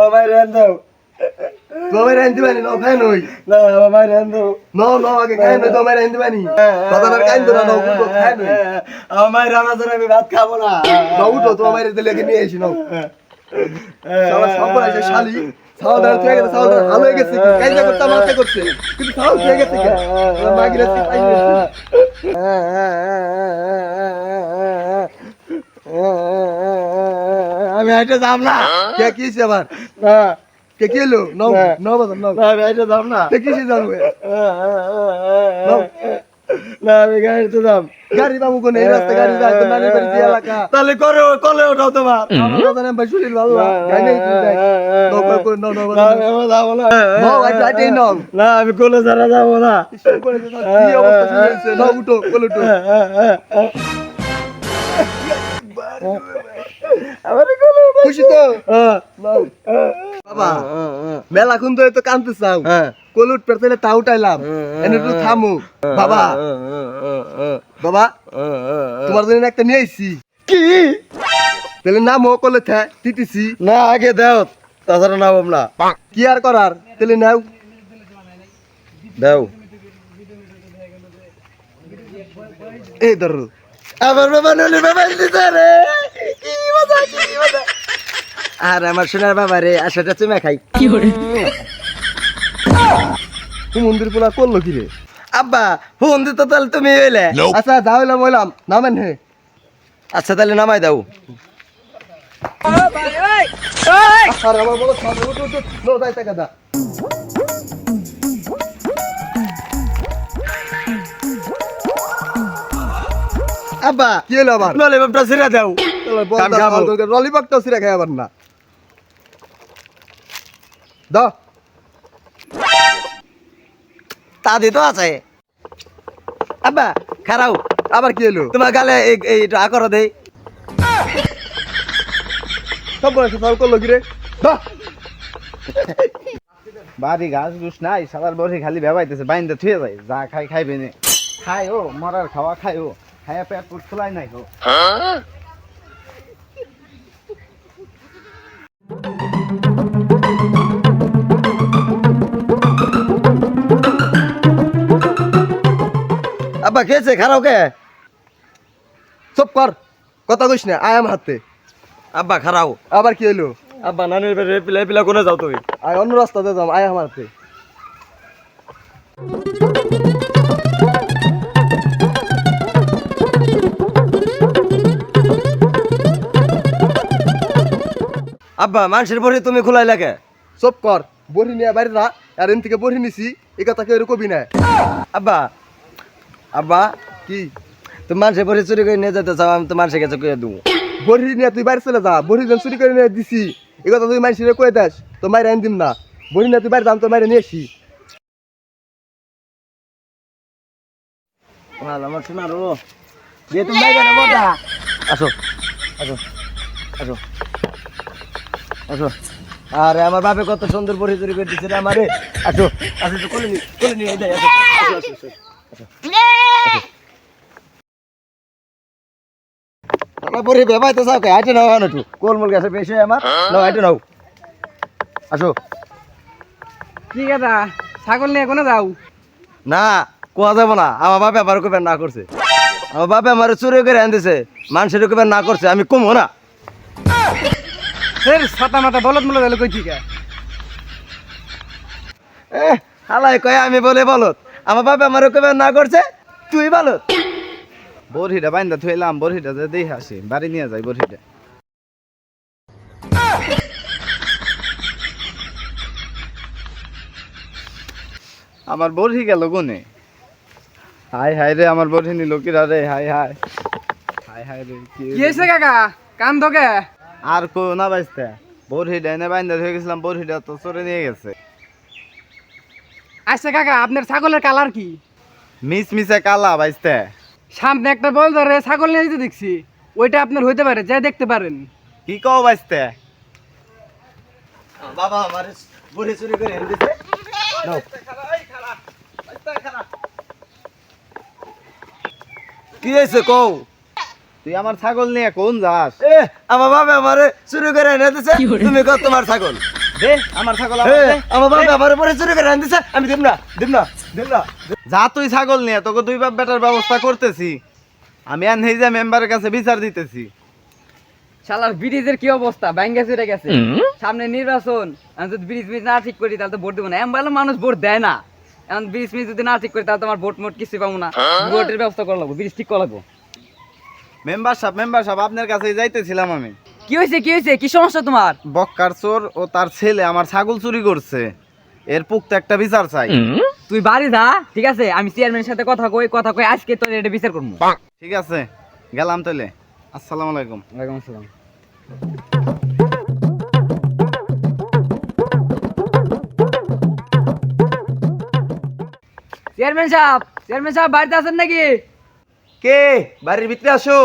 আমার রান্দাও তোমার আনতে পারি না খাই নই। না আমার রান্দাও ন ন আগে খাই নই তোমার আনতে পারি। বাবা আর কাইন্দো না নও উঠো খাই নই। আমার রান্না ছাড়া আমি ভাত খাব না। উঠো তোমার নিয়ে এসি নও। সবার সবার আছে শালি সাউদার থেকে গেছে সাউদার ভালো হয়ে গেছে কাইন্দা করতে আমাকে করছে কিন্তু সাউদ থেকে গেছে মাগিরা আমি হাইটে যাব না কে কি হইছে আবার কে কি হলো নও হ্যাঁ। নও বাজার নও না, আমি যাব না কে জানবে না আমি গাড়িতে যাব গাড়ি বাবু কোন? এই রাস্তা গাড়ি যায় তো নানি বাড়ি যে এলাকা। তাহলে করে কলে ওঠাও তোমার। আমার কথা নাম বাসুলিল ভালো গাই নাই কই নও নও আমি আমার না নও আইটা আইটাই নও। না আমি কোলে ছাড়া যাব না। কি অবস্থা উঠো কোলে উঠো। আমার কোলে ওঠাও। খুশি তো? হ্যাঁ, বাবা হ্যাঁ, হ্যাঁ, মেলা খুন তো তো কানতে চাও। কোলে উঠ পেরতে তা উঠাইলাম। এনে একটু থামু। বাবা। বাবা। তোমার জন্য একটা নিয়ে আইছি। কি? তাহলে নাম ও কোলে থা টিটিসি না আগে দাও তাছাড়া না বাবলা কি আর করার? তাহলে নাও। দাও। এই ধরো। আমার বাবা নলি বাবা দিতে রে। আর আমার সোনার বাবা রে আশাটা চুমা খাই। কি মন্দির পোলা করল কি রে? আব্বা ফোন দিত তাহলে তুমি হইলে। আচ্ছা যা হইলাম হইলাম নামেন হে। আচ্ছা তাহলে নামাই দাও। আব্বা কি হলো আবার? নলি বাপটা ছিড়া দাও। ললিপপটা সিরা খাই আবার না। দাও তা দিত আছে। আব্বা খারাও। আবার কি হলো তোমার গালে এই- আকর দেই। সব বয়সে সব করল কি রে? দাও বাড়ি ঘাস ঘুষ নাই সালার বসে খালি বাইন্দা থুয়ে যায় যা খাই খাইবে নে। খাই ও মরার খাওয়া খাই ও খাইয়া পেট পুট ফুলাই নাই হো আব্বা খেয়েছে খারাও কে চুপ কর কথা কইস না আয় আমার হাতে। আব্বা খারাও। আবার কি হলো আব্বা নানির বাড়ি পিলাই পিলা কোনে যাও তুমি? আয় অন্য রাস্তাতে যাম আয় আমার হাতে। আব্বা মানুষের বড়ি তুমি খোলাই লাগে চুপ কর বড়ি নিয়ে বাইরে যা আর এন থেকে বড়ি নিছি এই কথা কেউ কবি না। আব্বা আব্বা কি? তুমি মানুষের বড়ি চুরি করে নিয়ে যেতে চাও আমি তো মানুষের কাছে কয়ে দেবো বড়ি নিয়ে তুই বাইরে চলে যা বড়ি যেন চুরি করে নিয়ে দিছি এই কথা তুই মানুষের কয়ে দাস তো মাইরে আন দিম না। বড়ি নিয়ে তুই বাইরে যাম তো মাইরে নিয়ে আসি। ভালো আমার শোনার ও দিয়ে তুমি বাইরে না মোটা আসো আসো আসো আসো। আরে আমার বাপে কত সুন্দর বড়ি চুরি করে দিচ্ছে আমারে। আসো আসো কোলে নি কোলে নি আসো আসো আসো, বেবাই তো কে? নাও আনো একটু। কোলমল গেছে বেশি আমার। নাও হাইটে নাও। আসো। কি কথা ছাগল নিয়ে কোনো যাও? না কোয়া যাব না। আমার বাপে আমার কবে না করছে আমার বাপে আমার চুরি করে আনতেছে মানুষের কবে না করছে আমি কমো না। ফের ছাতা মাথা বলত মলত গেলে কই ঠিক এহ, হালাই কয় আমি বলে বলত। আমার বাপে আমার কবে না করছে তুই বলত বরহিটা বাইন্দা থুইলাম বরহিটা যে দেখে আসি বাড়ি নিয়ে যাই বরহিটা। আমার বরহি গেল গুনে হাই হাই রে আমার বরহি নিল কিরা রে হাই হাই। হাই হাই রে কি হয়েছে কাকা? কান ধোকে? আর কো না বাঁচতে বরহিটা এনে বাইন্দা হয়ে গেছিলাম বরহিটা তো চরে নিয়ে গেছে। আচ্ছা কাকা আপনার ছাগলের কালার কি? মিস মিসে কালা বাইসতে। সামনে একটা বল ধরে ছাগল নিয়ে যেতে দেখছি ওইটা আপনার হইতে পারে যাই দেখতে পারেন। কি কও বাইসতে? বাবা আমার বড়ি চুরি করে আনতেছে কি হয়েছে কও? তুই আমার ছাগল নিয়ে কোন যাস? এ আমার বাবা আমারে চুরি করে এনে দিছে। তুমি কত তোমার ছাগল? দে আমার ছাগল আমার দে। আমার পরে চুরি করে এনে আমি দেব না দেব না দেব না যা তুই ছাগল নিয়ে তোকে দুই বাপ বেটার ব্যবস্থা করতেছি। আমি আর নেই যে মেম্বারের কাছে বিচার দিতেছি। শালার ব্রিজের কি অবস্থা? ব্যাঙ্গে চলে গেছে। সামনে নির্বাচন। আমি যদি ব্রিজ মিজ না ঠিক করি তাহলে তো ভোট দেবো না। এমন বলে মানুষ ভোট দেয় না। এখন ব্রিজ মিজ যদি না ঠিক করি তাহলে তো আমার ভোট মোট কিছু পাবো না। ভোটের ব্যবস্থা করা লাগবো ব্রিজ ঠিক করা লাগবো। মেম্বার সাহেব মেম্বার সাহেব আপনার কাছে যাইতেছিলাম আমি। কি হয়েছে কি হয়েছে কি সমস্যা তোমার? বক্কার চোর ও তার ছেলে আমার ছাগল চুরি করছে। এর পুক্ত একটা বিচার চাই। তুই বাড়ি যা ঠিক আছে? আমি চেয়ারম্যানের সাথে কথা কই কথা কই আজকে তোর এটা বিচার করব ঠিক আছে গেলাম তাহলে আসসালামু আলাইকুম। ওয়ালাইকুম আসসালাম। চেয়ারম্যান সাহেব চেয়ারম্যান সাহেব বাড়িতে আছেন নাকি? কে? বাড়ির ভিতরে আসো।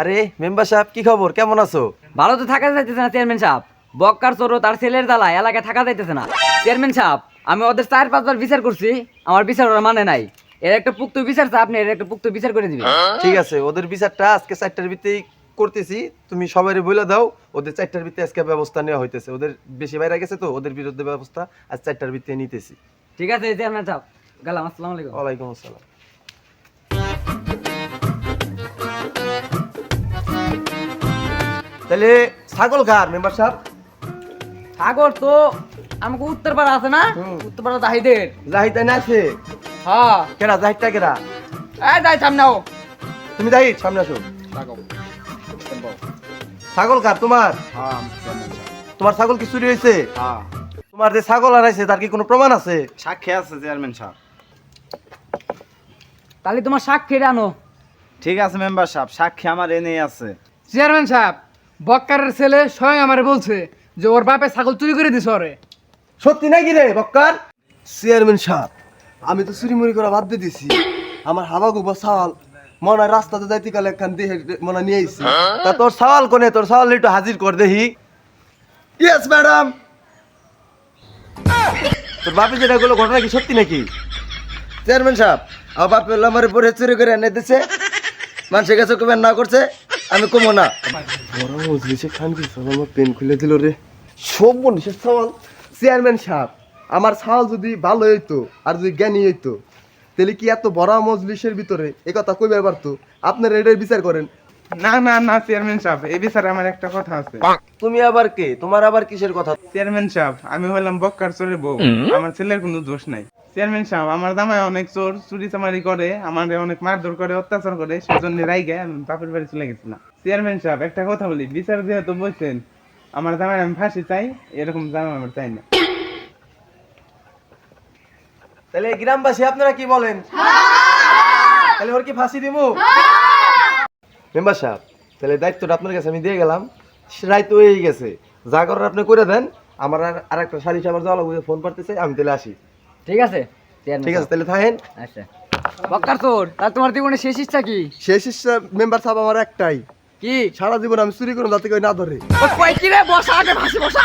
আরে মেম্বার সাহেব কি খবর? কেমন আছো? ভালো তো থাকা যাইতেছে না চেয়ারম্যান সাহেব। বক্কার চোর ও তার ছেলের জ্বালায় এলাকায় থাকা যাইতেছে না। চেয়ারম্যান সাহেব আমি ওদের চার পাঁচবার বিচার করছি আমার বিচার ওরা মানে নাই। এর একটা পুক্ত বিচার চাই, আপনি এর একটা পুক্ত বিচার করে দিবেন। ঠিক আছে ওদের বিচারটা আজকে চারটার ভিতরেই করতেছি। তুমি সবাই বলে দাও ওদের চারটার ভিতরে আজকে ব্যবস্থা নেওয়া হইতেছে। ওদের বেশি বাইরে গেছে তো ওদের বিরুদ্ধে ব্যবস্থা আজ চারটার ভিতরে নিতেছি। ঠিক আছে চেয়ারম্যান সাহেব। গেলাম আসসালামু আলাইকুম। ওয়ালাইকুম আসসালাম। তাহলে ছাগল কার মেম্বার সাহেব। সাগর তো আমাকে উত্তর পাড়া আছে না। উত্তর পাড়া জাহিদের। জাহিদ না আছে? হ্যাঁ। কেরা জাহিদটা কেরা এই যাই সামনেও তুমি জাহিদ সামনে আসো। ছাগল। কার তোমার? হ্যাঁ তোমার ছাগল কি চুরি হয়েছে? হ্যাঁ। তোমার যে ছাগল হারাইছে তার কি কোনো প্রমাণ আছে? সাক্ষী আছে চেয়ারম্যান সাহেব। তাহলে তোমার সাক্ষী আনো ঠিক আছে মেম্বার সাহেব সাক্ষী আমার এনেই আছে। চেয়ারম্যান সাহেব বক্কারের ছেলে স্বয়ং আমারে বলছে যে ওর বাপে ছাগল চুরি করে দিছে ওরে। সত্যি নাকি রে বক্কার? চেয়ারম্যান সাহেব আমি তো চুরি মুড়ি করা বাদ দিয়ে দিছি। আমার হাবা গুবা সাল মনে হয় রাস্তাতে যাইতে কালে একখান দিয়ে মনে নিয়ে আইছি। তা তোর সওয়াল কোনে? তোর সওয়াল একটু হাজির কর দেহি ইয়েস ম্যাডাম তোর বাপে যেটা গুলো ঘটনা কি সত্যি নাকি? চেয়ারম্যান সাহেব আমার বাপে আমার পরে চুরি করে এনে দিছে। মানুষের কাছে কমেন্ট না করছে। আমি কমো না। বড় মজলিসে খান কি আমার পেন খুলে দিল রে। সব মনীষের সাল চেয়ারম্যান সাহেব, আমার সাল যদি ভালো হইতো আর যদি জ্ঞানী হইতো, তাহলে কি এত বড় মজলিসের ভিতরে এই কথা কইবার পারতো? আপনি এটার বিচার করেন। না না না চেয়ারম্যান সাহেব এই বিচারে আমার একটা কথা আছে। তুমি আবার কে? তোমার আবার কিসের কথা? চেয়ারম্যান সাহেব আমি হলাম বক্কার চোরের বউ। আমার ছেলের কোনো দোষ নাই। চেয়ারম্যান সাহেব আমার দামায় অনেক চোর চুরি চামারি করে আমার অনেক মারধর করে অত্যাচার করে সেজন্য রাইগে আমি বাপের বাড়ি চলে গেছিলাম। চেয়ারম্যান সাহেব একটা কথা বলি বিচার যেহেতু বলছেন আমার জামাই আমি ফাঁসি চাই এরকম জামাই আমার চাই না। তাহলে গ্রামবাসী আপনারা কি বলেন? তাহলে ওর কি ফাঁসি দিব মেম্বার সাহেব তাহলে দায়িত্বটা আপনার কাছে আমি দিয়ে গেলাম। রায় তো হয়ে গেছে। যা করার আপনি করে দেন। আমার আর আরেকটা সালিশ আমার যাওয়া লাগবে ফোন করতেছে আমি তাহলে আসি। ঠিক আছে? ঠিক আছে তাহলে থাকেন। আচ্ছা। বক্কার চোর তাহলে তোমার জীবনে শেষ ইচ্ছা কি? শেষ ইচ্ছা মেম্বার সাহেব আমার একটাই। কি? সারা জীবন আমি চুরি করুন যাতে কেউ না ধরে। ও কই কি রে বসা আগে ভাসি বসা।